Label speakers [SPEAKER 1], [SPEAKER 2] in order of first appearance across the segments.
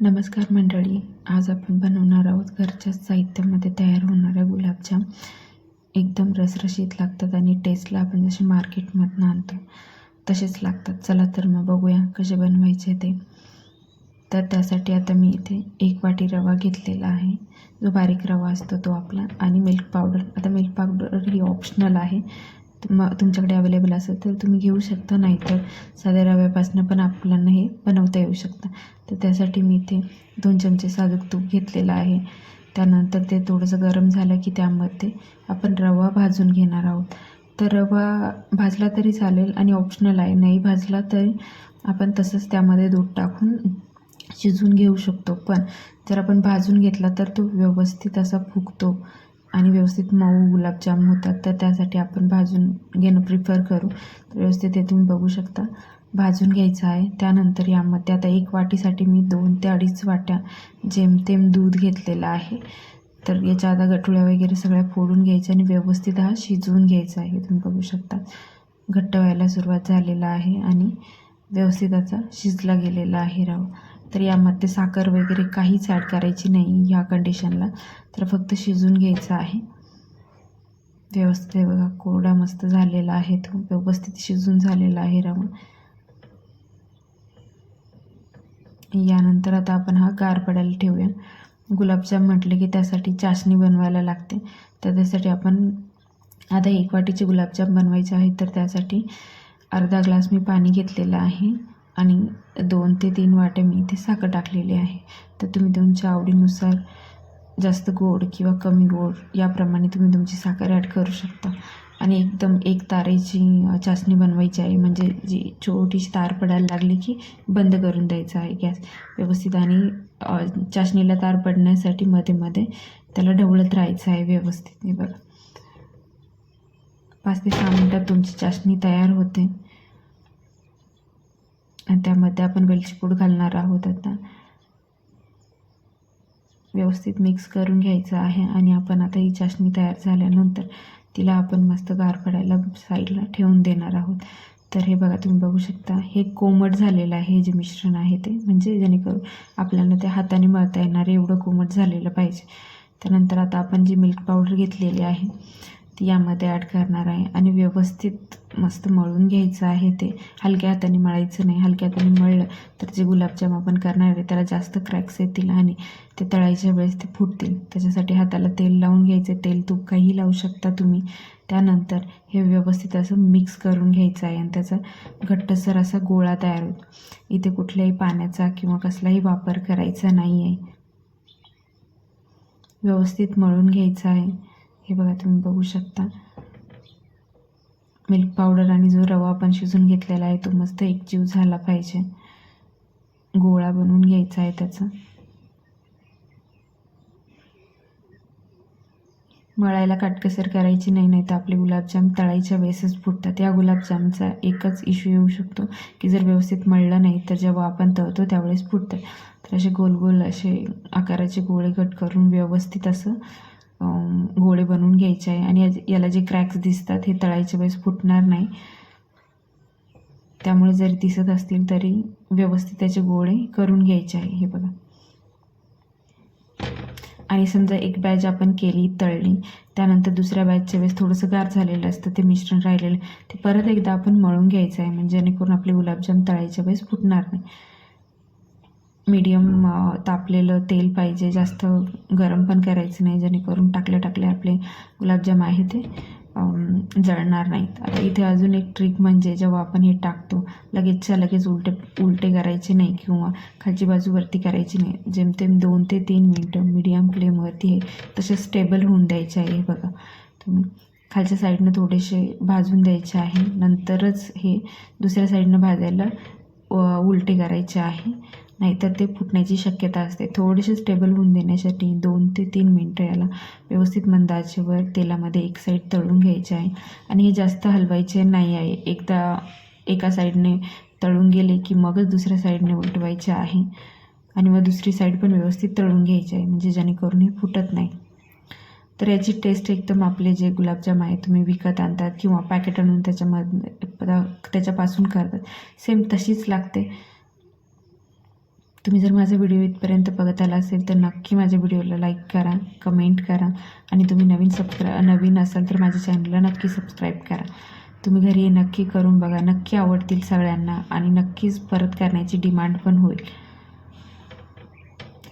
[SPEAKER 1] नमस्कार मंडळी. आज आपण बनवणार आहोत घरच्याच साहित्यामध्ये तयार होणाऱ्या गुलाबजाम एकदम रसरशीत लागतात आणि टेस्टला आपण जसे मार्केटमधनं आणतो तसेच लागतात. चला तर मग बघूया कसे बनवायचे ते. तर त्यासाठी आता मी इथे एक वाटी रवा घेतलेला आहे. जो बारीक रवा असतो तो आपला आणि मिल्क पावडर आता मिल्क पावडर ही ऑप्शनल आहे. मग तुमच्याकडे अवेलेबल असेल तर तुम्ही घेऊ शकता नाहीतर साध्या रव्यापासून पण आपल्याला हे बनवता येऊ शकतं. तर त्यासाठी मी इथे दोन चमचे साजूक तूप घेतलेलं आहे. त्यानंतर ते थोडंसं गरम झालं की त्यामध्ये आपण रवा भाजून घेणार आहोत. तर रवा भाजला तरी चालेल आणि ऑप्शनल आहे. नाही भाजला तरी आपण तसंच त्यामध्ये दूध टाकून शिजवून घेऊ शकतो. पण जर आपण भाजून घेतला तर तो व्यवस्थित असा फुगतो. आणि व्यवस्थित मऊ गुलाबजाम होतात तर त्यासाठी आपण भाजून घेणं प्रिफर करू. तर व्यवस्थित हे तुम्ही बघू शकता भाजून घ्यायचं आहे. त्यानंतर यामध्ये आता एक वाटीसाठी मी दोन ते अडीच वाट्या जेमतेम दूध घेतलेलं आहे. तर याच्या आता गठुळ्या वगैरे सगळ्या फोडून घ्यायच्या आणि व्यवस्थित हा शिजवून घ्यायचा आहे. तुम्ही बघू शकता घट्ट व्हायला सुरुवात झालेला आहे आणि व्यवस्थित आता शिजला गेलेला आहे रवा. तर यामध्ये साखर वगैरे काहीच ॲड करायची नाही ह्या कंडिशनला तर फक्त शिजून घ्यायचं आहे. व्यवस्थित बघा कोरडा मस्त झालेला आहे तो. व्यवस्थित शिजून झालेला आहे रवा. यानंतर आता आपण हा गार पडायला ठेवूया. गुलाबजाम म्हटले की त्यासाठी चाशणी बनवायला लागते. तर त्यासाठी आपण आता एक वाटीचे गुलाबजाम बनवायचे आहे. तर त्यासाठी अर्धा ग्लास मी पाणी घेतलेलं आहे. आणि दोन ते तीन वाटे मी इथे साखर टाकलेली आहे. तर तुम्ही तुमच्या आवडीनुसार जास्त गोड किंवा कमी गोड याप्रमाणे तुम्ही तुमची साखर ॲड करू शकता. आणि एकदम एक तारेची चाचणी बनवायची आहे. म्हणजे जी छोटीशी तार पडायला लागली की बंद करून द्यायचा आहे गॅस. व्यवस्थित आणि चाचणीला तार पडण्यासाठी मध्ये मध्ये त्याला ढवळत राहायचं आहे व्यवस्थित. हे बघा. पाच ते सहा मिनटात तुमची चाचणी तयार होते. त्यामध्ये आपण वेलची पूड घालणार आहोत आता. व्यवस्थित मिक्स करून घ्यायचं आहे आणि आपण आता ही चाशणी तयार झाल्यानंतर तिला आपण मस्त गार पडायला साईडला ठेवून देणार आहोत. तर हे बघा तुम्ही बघू शकता हे कोमट झालेलं आहे हे जे मिश्रण आहे ते. म्हणजे जेणेकरून आपल्याला ते हाताने मळता येणार एवढं कोमट झालेलं पाहिजे. त्यानंतर आता आपण जी मिल्क पावडर घेतलेली आहे यामध्ये ॲड करणार आहे आणि व्यवस्थित मस्त मळून घ्यायचं आहे ते. हलक्या हाताने मळायचं नाही. हलक्या हाताने मळलं तर जे गुलाबजाम आपण करणार आहे त्याला जास्त क्रॅक्स येतील आणि ते तळायच्या वेळेस ते फुटतील. त्याच्यासाठी हाताला तेल लावून घ्यायचं. तेल तूप काही लावू शकता तुम्ही. त्यानंतर हे व्यवस्थित असं मिक्स करून घ्यायचं आहे आणि त्याचा घट्टसर असा गोळा तयार होतो इथे कुठल्याही पाण्याचा किंवा कसलाही वापर करायचा नाही आहे व्यवस्थित मळून घ्यायचं आहे. हे बघा तुम्ही बघू शकता. मिल्क पावडर आणि जो रवा आपण शिजून घेतलेला आहे तो मस्त एकजीव झाला पाहिजे. गोळा बनवून घ्यायचा आहे त्याचा. मळायला काटकसर करायची नाही नाही तर आपले गुलाबजाम तळायच्या वेळेसच फुटतात. या गुलाबजामचा एकच इश्यू येऊ शकतो की जर व्यवस्थित मळलं नाही तर जेव्हा आपण तळतो त्यावेळेस फुटतात. तर असे गोल गोल असे आकाराचे गोळे कट करून व्यवस्थित असं गोळे बनवून घ्यायचे आहे. आणि याला जे क्रॅक्स दिसतात हे तळायच्या वेळेस फुटणार नाही. त्यामुळे जरी दिसत असतील तरी व्यवस्थित त्याचे गोळे करून घ्यायचे आहे. हे बघा. आणि समजा एक बॅच आपण केली तळली. त्यानंतर दुसऱ्या बॅचच्या वेळेस थोडंसं गार झालेलं असतं ते मिश्रण राहिलेलं. ते परत एकदा आपण मळून घ्यायचं आहे. म्हणजे जेणेकरून आपले गुलाबजाम तळायच्या वेळेस फुटणार नाही. मीडियम तापलेलं तेल पाहिजे जास्त गरम पण करायचं नाही जेणेकरून टाकले टाकले आपले गुलाबजाम आहे ते जळणार नाहीत. आता इथे अजून एक ट्रिक म्हणजे जेव्हा आपण हे टाकतो लगेचच्या लगेच उलटे उलटे करायचे नाही किंवा खालची बाजू वरती करायची नाही. जेमतेम दोन ते तीन मिनटं मीडियम फ्लेमवरती हे तसे स्टेबल होऊन द्यायचे आहे बघा. तुम्ही खालच्या साईडनं थोडेसे भाजून द्यायचे आहे. नंतरच हे दुसऱ्या साईडनं भाजायला उलटे करायचे आहे. नाहीतर ते फुटण्याची शक्यता असते. थोडेसे स्टेबल होऊन देण्यासाठी दोन ते तीन मिनटं याला व्यवस्थित मंदाचेवर तेलामध्ये एक साईड तळून घ्यायचे आहे. आणि हे जास्त हलवायचे नाही आहे. एकदा एका साईडने तळून गेले की मगच दुसऱ्या साईडने उलटवायचे आहे. आणि मग दुसरी साईड पण व्यवस्थित तळून घ्यायची आहे. म्हणजे जेणेकरून हे फुटत नाही. तर याची टेस्ट एकदम आपले जे गुलाबजाम आहे तुम्ही विकत आणतात किंवा पॅकेट आणून त्याच्यामध्ये त्याच्यापासून करतात. सेम तशीच लागते. तुम्ही जर माझा व्हिडिओ इथपर्यंत बघत आला असेल तर नक्की माझ्या व्हिडिओला लाईक करा कमेंट करा आणि तुम्ही नवीन सबस्क्रा नवीन असाल तर माझ्या चॅनलला नक्की सबस्क्राईब करा. तुम्ही घरी नक्की करून बघा नक्की आवडतील सगळ्यांना आणि नक्कीच परत करण्याची डिमांड पण होईल.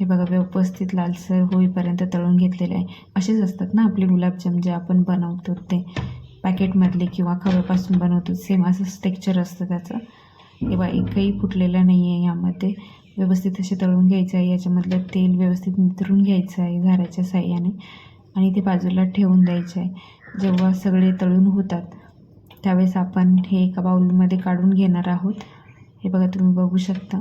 [SPEAKER 1] हे बघा व्यवस्थित लालसर होईपर्यंत तळून घेतलेले आहे. असेच असतात ना आपले गुलाबजाम जे आपण बनवतो ते. पॅकेटमधले किंवा खव्यापासून बनवतो सेम असंच टेक्चर असतं त्याचं. हे बघा एकही फुटलेलं नाही आहे यामध्ये. व्यवस्थित असे तळून घ्यायचं आहे याच्यामधलं तेल व्यवस्थित नितरून घ्यायचं आहे झाऱ्याच्या साह्याने आणि ते बाजूला ठेवून द्यायचं आहे जेव्हा सगळे तळून होतात त्यावेळेस आपण हे एका बाउलमध्ये काढून घेणार आहोत. हे बघा तुम्ही बघू शकता.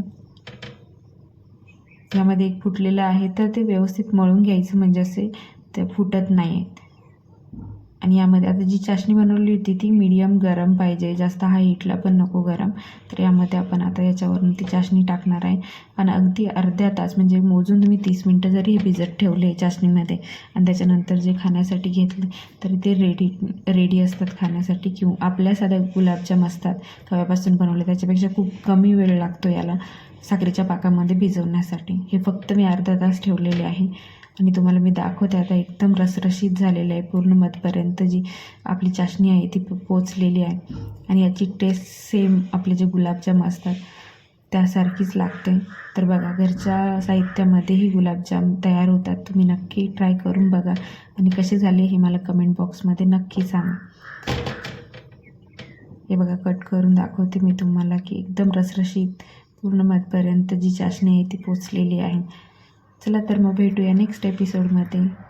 [SPEAKER 1] यामध्ये एक फुटलेलं आहे तर ते व्यवस्थित मळून घ्यायचं म्हणजे असे ते फुटत नाही आहेत आणि यामध्ये आता जी चाशणी बनवली होती ती मीडियम गरम पाहिजे. जास्त हाय हीटला पण नको गरम. तर यामध्ये आपण आता याच्यावरून ती चाशणी टाकणार आहे. आणि अगदी अर्ध्या तास म्हणजे मोजून तुम्ही तीस मिनटं जरी हे भिजत ठेवले चाशणीमध्ये आणि त्याच्यानंतर जे खाण्यासाठी घेतले तरी ते रेडी रेडी असतात खाण्यासाठी किंवा आपल्या साध्या गुलाबजाम असतात खव्यापासून बनवले. त्याच्यापेक्षा खूप कमी वेळ लागतो याला साखरेच्या पाकामध्ये भिजवण्यासाठी. हे फक्त मी अर्धा तास ठेवलेले आहे. आणि तुम्हाला मी दाखवते आता एकदम रसरशीत झालेलं आहे पूर्ण मधपर्यंत जी आपली चाशणी आहे ती पोचलेली आहे. आणि याची टेस्ट सेम आपले जे गुलाबजाम असतात त्यासारखीच लागते. तर बघा घरच्या साहित्यामध्येही गुलाबजाम तयार होतात. तुम्ही नक्की ट्राय करून बघा. आणि कसे झाले हे मला कमेंट बॉक्समध्ये नक्की सांगा. हे बघा कट करून दाखवते मी तुम्हाला की एकदम रसरशीत पूर्ण मधपर्यंत जी चाशणी आहे ती पोचलेली आहे. चला तर मग भेटूया नेक्स्ट एपिसोडमध्ये